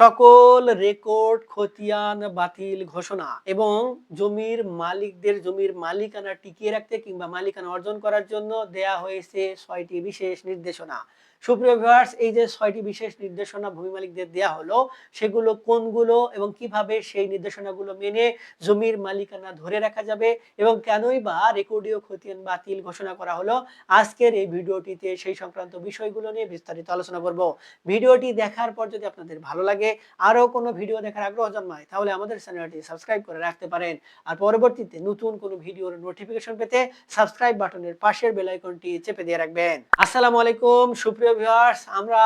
সকল রেকর্ড, খতিয়ান, বাতিল ঘোষণা এবং জমির মালিকদের জমির মালিকানা টিকিয়ে রাখতে কিংবা মালিকানা অর্জন করার জন্য দেয়া হয়েছে ছয়টি বিশেষ নির্দেশনা। সুপ্রিয় ভিউয়ার্স, এই যে ছয়টি বিশেষ নির্দেশনা ভূমি মালিকদের দেয়া হলো, সেগুলো কোনগুলো এবং কীভাবে সেই নির্দেশনাগুলো মেনে জমির মালিকানা ধরে রাখা যাবে এবং কেনই বা রেকর্ডীয় খতিয়ান বাতিল ঘোষণা করা হলো, আজকের এই ভিডিওটিতে সেই সংক্রান্ত বিষয়গুলো নিয়ে বিস্তারিত আলোচনা করব। ভিডিওটি দেখার পর যদি আপনাদের ভালো লাগে আরও কোনো ভিডিও দেখার আগ্রহ জন্মায়, তাহলে আমাদের চ্যানেলটি সাবস্ক্রাইব করে রাখতে পারেন। আর পরবর্তীতে নতুন কোনো ভিডিওর নোটিফিকেশন পেতে সাবস্ক্রাইব বাটনের পাশের বেল আইকনটি চেপে দিয়ে রাখবেন। আসসালামু আলাইকুম, সুপ্রিয় ভিউয়ার্স, আমরা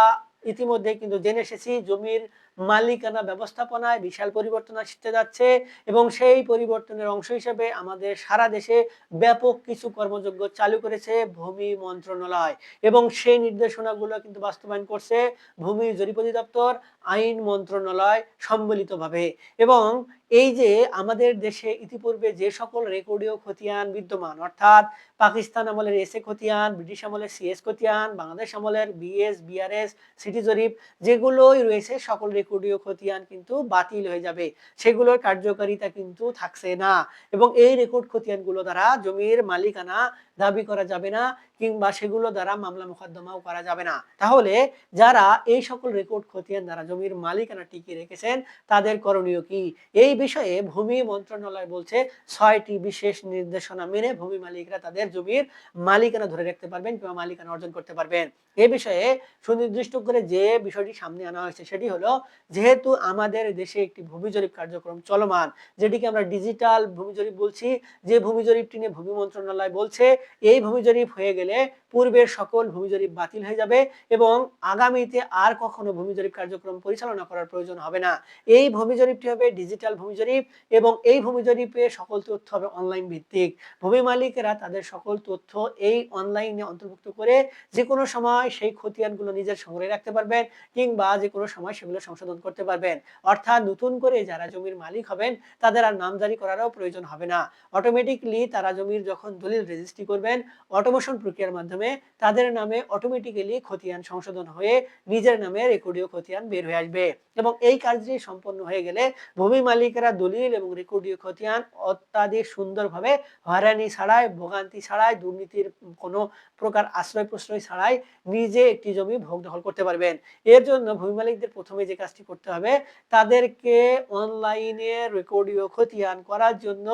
ইতিমধ্যে কিন্তু জেনে এসেছি জমির মালিকানা ব্যবস্থাপনায় বিশাল পরিবর্তন আসতে যাচ্ছে এবং সেই পরিবর্তনের অংশ হিসেবে আমাদের সারা দেশে ব্যাপক কিছু কর্মযোগ্য চালু করেছে ভূমি মন্ত্রণালয় এবং সেই নির্দেশনাগুলো কিন্তু বাস্তবায়ন করছে ভূমি জরিপ অধিদপ্তর, আইন মন্ত্রণালয় সম্মিলিতভাবে এবং এই যে আমাদের দেশে ইতিপূর্বে যে সকল রেকর্ডীয় খতিয়ান বিদ্যমান, অর্থাৎ পাকিস্তান আমলের এসএ খতিয়ান, ব্রিটিশ আমলের সিএস খতিয়ান, বাংলাদেশ আমলের বিএস বিআরএস সিটি জরিপ, যেগুলোই রয়েছে সকল রেকর্ডীয় খতিয়ান কিন্তু বাতিল হয়ে যাবে। সেগুলোর কার্যকারিতা কিন্তু থাকছে না এবং এই রেকর্ড খতিয়ানগুলো দ্বারা জমির মালিকানা দাবি করা যাবে না কিংবা সেগুলো দ্বারা মামলা মোকদ্দমাও করা যাবে না। তাহলে যারা এই সকল রেকর্ড খতিয়ান দ্বারা জমির মালিকানা টিকিয়ে রেখেছেন, তাদের করণীয় কি? এই বিষয়ে ভূমি মন্ত্রণালয় বলছে ছয়টি বিশেষ নির্দেশনা মেনে ভূমি মালিকরা তাদের জমির মালিকানা ধরে রাখতে পারবেন কিংবা মালিকানা অর্জন করতে পারবেন। এ বিষয়ে সুনির্দিষ্ট করে যে বিষয়টি সামনে আনা হয়েছে সেটি হলো, যেহেতু আমাদের দেশে একটি ভূমি জরিপ কার্যক্রম চলমান, যেটিকে আমরা ডিজিটাল ভূমি জরিপ বলছি, যে ভূমি জরিপটি নিয়ে ভূমি মন্ত্রণালয় বলছে, এই ভূমি জরিপ হয়ে গেলে পূর্বের সকল ভূমি জরিপ বাতিল হয়ে যাবে এবং আগামীতে আর কখনো ভূমি জরিপ কার্যক্রম পরিচালনা করার প্রয়োজন হবে না। এই ভূমি জরিপটি হবে ডিজিটাল ভূমি জরিপ এবং এই ভূমি জরিপে সকল তথ্য হবে অনলাইন ভিত্তিক। ভূমি মালিকেরা তাদের সকল তথ্য এই অনলাইনে অন্তর্ভুক্ত করে যে কোনো সময় সেই খতিয়ানগুলো নিজের সংগ্রহে রাখতে পারবেন কিংবা যে কোনো সময় সেগুলো সংশোধন করতে পারবেন। অর্থাৎ নতুন করে যারা জমির মালিক হবেন, তাদের আর নামজারি করারও প্রয়োজন হবে না। অটোমেটিকলি তারা জমির যখন দলিল রেজিস্ট্রি করবেন অটোমেশন প্রক্রিয়ার মাধ্যমে তাদের নামে অটোমেটিক্যালি খতিয়ান সংশোধন হয়ে নিজের নামে রেকর্ডীয় খতিয়ান বের হয়ে আসবে। এবং এই কাজটি সম্পন্ন হয়ে গেলে ভূমি মালিকেরা দলিল এবং রেকর্ডীয় খতিয়ান অত্যাধিক সুন্দরভাবে হয়রানি ছাড়াই, ভোগান্তি ছাড়াই, দুর্নীতির কোনো প্রকার আশ্রয় প্রশ্রয় ছাড়াই নিজে একটি জমি ভোগ দখল করতে পারবেন। এর জন্য ভূমি মালিকদের প্রথমে যে কাজটি করতে হবে, তাদেরকে অনলাইনে রেকর্ডীয় খতিয়ান করার জন্য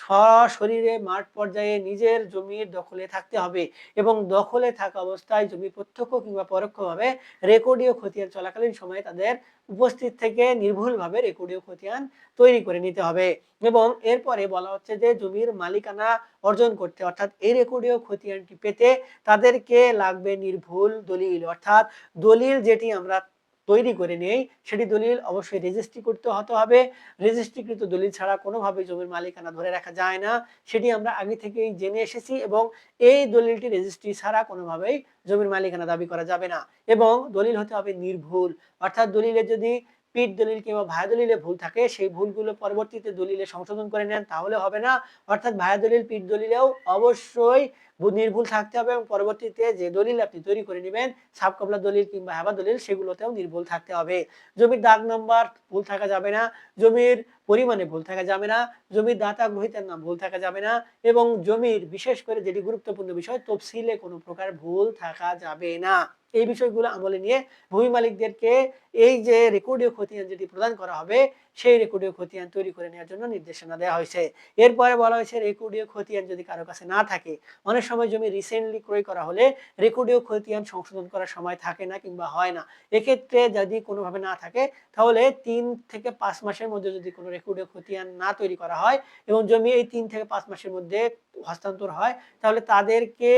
সশরীরে মাঠ পর্যায়ে নিজের জমির দখলে থাকতে হবে এবং দখলে থাকা অবস্থায় জমি প্রত্যক্ষ কিংবা পরোক্ষভাবে রেকর্ডীয় খতিয়ান চলাকালীন সময়ে তাদের উপস্থিত থেকে নির্ভুলভাবে রেকর্ডীয় খতিয়ান তৈরি করে নিতে হবে। এবং এরপরে বলা হচ্ছে যে জমির মালিকানা অর্জন করতে, অর্থাৎ এই রেকর্ডীয় খতিয়ানটি পেতে তাদেরকে লাগবে নির্ভুল দলিল, অর্থাৎ দলিল যেটি আমরা তৈরি করে নেই সেটি দলিল অবশ্যই রেজিস্ট্রি করতে হতে হবে। রেজিস্ট্রিকৃত দলিল ছাড়া কোনোভাবে জমির মালিকানা ধরে রাখা যায় না। সেটি আমরা আগে থেকেই জেনে এসেছি এবং এই দলিলটি রেজিস্ট্রি ছাড়া কোনোভাবেই জমির মালিকানা দাবি করা যাবে না এবং দলিল হতে হবে নির্ভুল। অর্থাৎ দলিলে যদি পিঠ দলিল কিংবা ভায়া দলিলে ভুল থাকে, সেই ভুলগুলো পরবর্তীতে দলিলে সংশোধন করে নেন, তাহলে হবে না। অর্থাৎ ভায়া দলিল, পিঠ দলিলেও অবশ্যই নির্ভুল থাকতে হবে এবং পরবর্তীতে যে দলিল আপনি তৈরি করে নেবেন, সাবকবলা দলিল কিংবা হেবা দলিল, সেগুলোতেও নির্ভুল থাকতে হবে। জমির দাগ নম্বর ভুল থাকা যাবে না, জমির পরিমাণে ভুল থাকা যাবে না, জমির দাতা গ্রহিতার নাম ভুল থাকা যাবে না এবং জমির বিশেষ করে যেটি গুরুত্বপূর্ণ বিষয়, তফসিলে কোনো প্রকার ভুল থাকা যাবে না। এই বিষয়গুলো আমলে নিয়ে ভূমি মালিকদেরকে এই যে রেকর্ডীয় খতিয়ান যেটি প্রদান করা হবে সেই রেকর্ডীয় খতিয়ান তৈরি করে নেওয়ার জন্য নির্দেশনা দেওয়া হয়েছে। এরপরে বলা হয়েছে, রেকর্ডীয় খতিয়ান যদি কারও কাছে না থাকে, অনেক সময় জমি রিসেন্টলি ক্রয় করা হলে রেকর্ডীয় খতিয়ান সংশোধন করার সময় থাকে না কিংবা হয় না। এক্ষেত্রে যদি কোনোভাবে না থাকে, তাহলে তিন থেকে পাঁচ মাসের মধ্যে যদি কোনো রেকর্ডীয় খতিয়ান না তৈরি করা হয় এবং জমি এই তিন থেকে পাঁচ মাসের মধ্যে হস্তান্তর হয়, তাহলে তাদেরকে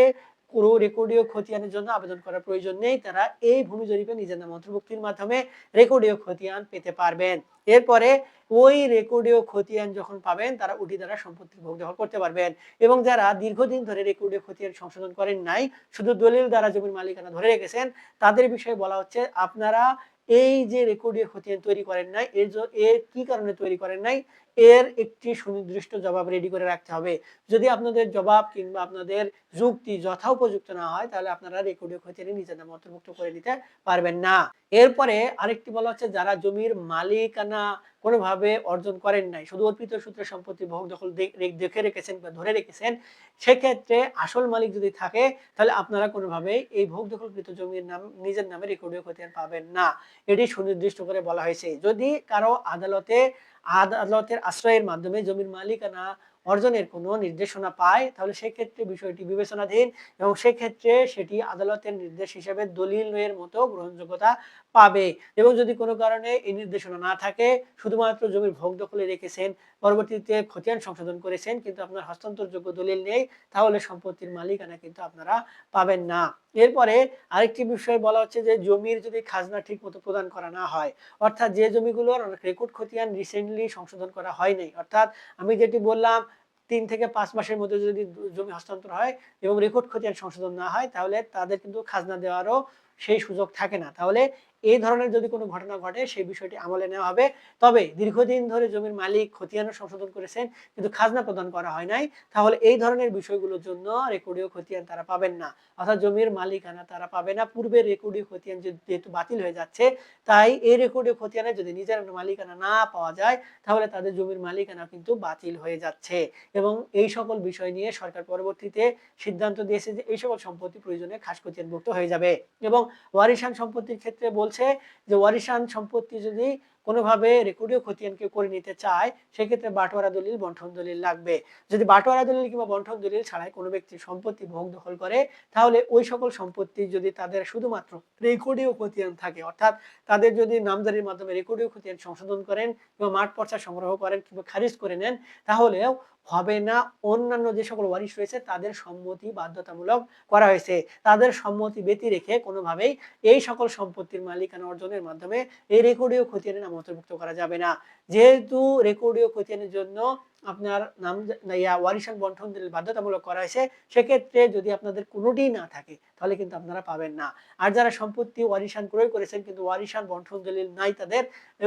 পুরো রেকর্ডীয় খতিয়ানের জন্য আবেদন করার প্রয়োজন নেই। তারা এই ভূমি জরিপে নিজের নাম অন্তর্ভুক্তির মাধ্যমে রেকর্ডীয় খতিয়ান পেতে পারবেন। এরপরে ওই রেকর্ডীয় খতিয়ান যখন পাবেন, তারা উঠি দ্বারা সম্পত্তি ভোগ দখল করতে পারবেন এবং যারা দীর্ঘদিন ধরে রেকর্ডীয় খতিয়ান সংশোধন করেন নাই, শুধু দলিল দ্বারা জমির মালিকানা ধরে রেখেছেন, তাদের বিষয়ে বলা হচ্ছে আপনারা এই যে রেকর্ডীয় খতিয়ান তৈরি করেন নাই, এর এর কি কারণে তৈরি করেন নাই এর একটি সুনির্দিষ্ট জবাব রেডি করে রাখতে হবে। যদি আপনাদের জবাব কিংবা আপনাদের যুক্তি যথোপযুক্ত না হয়, তাহলে আপনারা রেকর্ডীয় খতিয়ানে নিজের নাম অন্তর্ভুক্ত করে নিতে পারবেন না। এরপরে আরেকটি বলা হচ্ছে, যারা জমির মালিকানা কোনোভাবে অর্জন করেন নাই, শুধু অর্পিত সূত্রে সম্পত্তি ভোগ দখল দেখে রেখেছেন বা ধরে রেখেছেন, সেক্ষেত্রে আসল মালিক যদি থাকে, তাহলে আপনারা কোনোভাবেই এই ভোগ দখলকৃত জমির নাম, নিজের নামে রেকর্ডীয় খতিয়ান পাবেন না। এটি সুনির্দিষ্ট করে বলা হয়েছে। যদি কারও আদালতে আদালতের আশ্রয়ের মাধ্যমে জমির মালিকানা অর্জনের কোনো নির্দেশনা পায়, তাহলে সেক্ষেত্রে বিষয়টি বিবেচনাধীন এবং সেক্ষেত্রে সেটি আদালতের নির্দেশ হিসেবে দলিলের মতো গ্রহণযোগ্যতা পাবে। এবং যদি কোনো কারণে এই নির্দেশনা না থাকে, শুধুমাত্র জমির ভোগ দখলে রেখেছেন, পরবর্তীতে খতিয়ান সংশোধন করেছেন, কিন্তু আপনার হস্তান্তরযোগ্য দলিল নেই, তাহলে সম্পত্তির মালিকানা কিন্তু আপনারা পাবেন না। এরপরে আরেকটি বিষয় বলা হচ্ছে যে, জমির যদি খাজনা ঠিক মতো প্রদান করা না হয়, অর্থাৎ যে জমিগুলোর রেকর্ড খতিয়ান রিসেন্টলি সংশোধন করা হয়নি অর্থাৎ আমি যেটি বললাম তিন থেকে পাঁচ মাসের মধ্যে যদি জমি হস্তান্তর হয় এবং রেকর্ড খতিয়ান সংশোধন না হয়, তাহলে তাদের কিন্তু খাজনা দেওয়ারও সেই সুযোগ থাকে না। তাহলে এই ধরনের যদি কোনো ঘটনা ঘটে, সেই বিষয়টি আমলে নেওয়া হবে। তবে দীর্ঘদিন ধরে জমির মালিক খতিয়ানও সংশোধন করেছেন, কিন্তু খাজনা প্রদান করা হয় নাই। তাহলে এই ধরনের বিষয়গুলোর জন্য রেকর্ডীয় খতিয়ান তারা পাবেন না। অর্থাৎ জমির মালিকানা তারা পাবে না। পূর্বের রেকর্ডীয় খতিয়ান যেহেতু বাতিল হয়ে যাচ্ছে, তাই এই রেকর্ডীয় খতিয়ানে যদি নিজের মালিকানা না পাওয়া যায়, তাহলে তাদের জমির মালিকানা কিন্তু বাতিল হয়ে যাচ্ছে। এবং এই সকল বিষয় নিয়ে সরকার পরবর্তীতে সিদ্ধান্ত দিয়েছে যে, এই সকল সম্পত্তি প্রয়োজনে খাস খতিয়ানভুক্ত হয়ে যাবে। এবং ওয়ারিশান সম্পত্তির ক্ষেত্রে বলছে যে ওয়ারিশান সম্পত্তি যদি কোনোভাবে রেকর্ডীয় খতিয়ান কেউ করে নিতে চায়, সেক্ষেত্রে বাটোয়ারা দলিল, বন্টন দলিল লাগবে। যদি বাটোয়ারা দলিল কিংবা বন্টন দলিল ছাড়াই কোনো ব্যক্তি সম্পত্তি ভোগ দখল করে, তাহলে ওই সকল সম্পত্তি যদি তাদের শুধুমাত্র রেকর্ডীয় খতিয়ান থাকে, অর্থাৎ তাদের যদি নামজারির মাধ্যমে রেকর্ডীয় খতিয়ান সংশোধন করেন কিংবা মাঠ পর্চা সংগ্রহ করেন কিংবা খারিজ করে নেন, তাহলেও হবে না। অন্যান্য যে সকল ওয়ারিশ রয়েছে, তাদের সম্মতি বাধ্যতামূলক করা হয়েছে। তাদের সম্মতি ব্যতি রেখে কোনোভাবেই এই সকল সম্পত্তির মালিকানা অর্জনের মাধ্যমে এই রেকর্ডীয় খতিয়ানের নাম অন্তর্ভুক্ত করা যাবে না। যেহেতু রেকর্ডীয় খতিয়ানের জন্য আপনার নাম ইয়া ওয়ারিশান বন্টন দলিল বাধ্যতামূলক করা হয়েছে, সেক্ষেত্রে যদি আপনাদের কোনোটিই না থাকে, তাহলে কিন্তু আপনারা পাবেন না। আর যারা সম্পত্তি ওয়ারিশান ক্রয় করেছেন, কিন্তু ওয়ারিশান বন্টন দলিল নাই তাদের,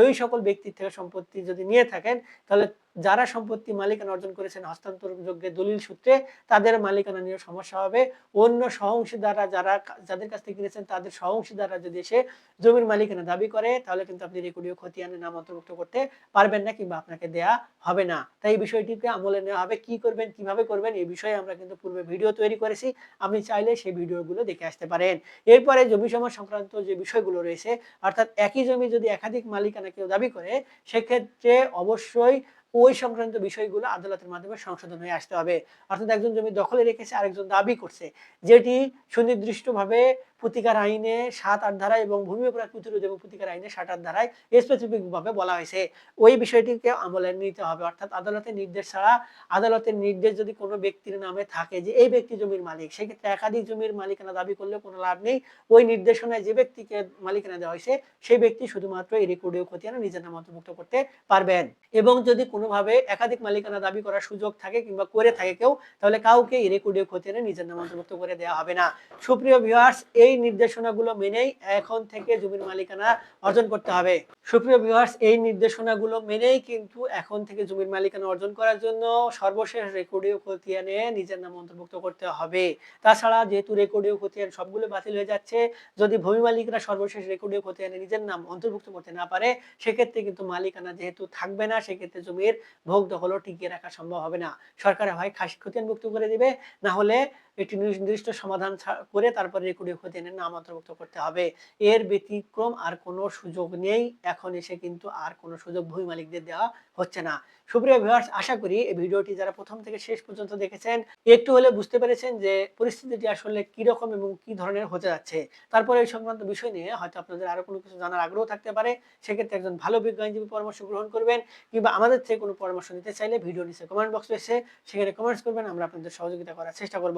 ওই সকল ব্যক্তির থেকে সম্পত্তি যদি নিয়ে থাকেন, তাহলে যারা সম্পত্তি মালিকানা অর্জন করেছেন, হস্তান্তরযোগ্য দলিল সূত্রে, তাদের মালিকানা নিয়ে সমস্যা হবে। অন্য সহংশীদাররা যারা যাদের কাছ থেকে কিনেছেন, তাদের সহংশীদাররা যদি এসে জমির মালিকানা দাবি করে, তাহলে কিন্তু আপনি রেকর্ডীয় খতিয়ানের নাম অন্তর্ভুক্ত করতে পারবেন না কিংবা আপনাকে দেয়া হবে না। তাই বিষয়টিকে আমলে নেওয়া হবে, কি করবেন, কীভাবে করবেন এই বিষয়ে আমরা কিন্তু পূর্বে ভিডিও তৈরি করেছি। আপনি চাইলে সেই ভিডিওগুলো দেখে আসতে পারেন। এরপরে জমি সময় সংক্রান্ত যে বিষয়গুলো রয়েছে, অর্থাৎ একই জমি যদি একাধিক মালিকানা কেউ দাবি করে, সেক্ষেত্রে অবশ্যই ওই সংক্রান্ত বিষয়গুলো আদালতের মাধ্যমে সংশোধন হয়ে আসতে হবে। অর্থাৎ একজন জমি দখলে রেখেছে, আরেকজন দাবি করছে। যেটি সুনির্দিষ্টভাবে প্রতিকার আইনে সাত, আট ধারায় এবং ভূমি অপরাধ প্রতিরোধ এবং প্রতিকার আইনে সাত, আট ধারায় স্পেসিফিক ভাবে বলা হয়েছে। ওই বিষয়টিকে আমলে নিতে হবে। অর্থাৎ আদালতের নির্দেশ ছাড়া আদালতের নির্দেশ যদি কোনো ব্যক্তির নামে থাকে যে এই ব্যক্তি জমির মালিক, সেক্ষেত্রে একাধিক জমির মালিকানা দাবি করলে কোনো লাভ নেই। ওই নির্দেশনায় যে ব্যক্তিকে মালিকানা দেওয়া হয়েছে, সেই ব্যক্তি শুধুমাত্র এই রেকর্ডীয় খতিয়ানে নিজের নাম অন্তর্ভুক্ত করতে পারবেন। এবং যদি কোনোভাবে একাধিক মালিকানা দাবি করার সুযোগ থাকে কিংবা করে থাকে কেউ, তাহলে কাউকে এই রেকর্ডীয় খতিয়ানে নিজের নাম অন্তর্ভুক্ত করে দেওয়া হবে না। সুপ্রিয় ভিউয়ার্স এই নির্দেশনাগুলো মেনেই এখন থেকে জমির মালিকানা অর্জন করতে হবে। সুপ্রিয় ভিউয়ার্স এই নির্দেশনাগুলো মেনেই কিন্তু এখন থেকে জমির মালিকানা অর্জন করার জন্য সর্বশেষ রেকর্ডীয় খতিয়ানে নিজের নাম অন্তর্ভুক্ত করতে হবে। তাছাড়া যেহেতু রেকর্ডীয় খতিয়ান সবগুলো বাতিল হয়ে যাচ্ছে, যদি ভূমি মালিকরা সর্বশেষ রেকর্ডীয় খতিয়ানে নিজের নাম অন্তর্ভুক্ত করতে না পারে, সেক্ষেত্রে কিন্তু মালিকানা যেহেতু থাকবে না, সেক্ষেত্রে জমির ভোগ দখলও টিকিয়ে রাখা সম্ভব হবে না। সরকার হয় খাসি খতিয়ানভুক্ত করে দিবে, না হলে একটি নির্দিষ্ট সমাধান করে তারপরে রেকর্ডীয় খতিয়ানের নাম অন্তর্ভুক্ত করতে হবে। এর ব্যতিক্রম আর কোনো সুযোগ নেই। এখন এসে কিন্তু আর কোনো সুযোগ ভূমি মালিকদের দেওয়া হচ্ছে না। সুপ্রিয় ভিউয়ার্স আশা করি এই ভিডিওটি যারা প্রথম থেকে শেষ পর্যন্ত দেখেছেন, একটু হলে বুঝতে পেরেছেন যে পরিস্থিতিটি আসলে কি রকম এবং কি ধরনের হতে যাচ্ছে। তারপরে এই সংক্রান্ত বিষয় নিয়ে হয়তো আপনাদের আরও কোনো কিছু জানার আগ্রহ থাকতে পারে। সেক্ষেত্রে একজন ভালো বিজ্ঞ আইনজীবী পরামর্শ গ্রহণ করবেন কিংবা আমাদের থেকে কোনো পরামর্শ নিতে চাইলে ভিডিও নিচে কমেন্ট বক্স রয়েছে সেখানে কমেন্টস করবেন। আমরা আপনাদের সহযোগিতা করার চেষ্টা করব।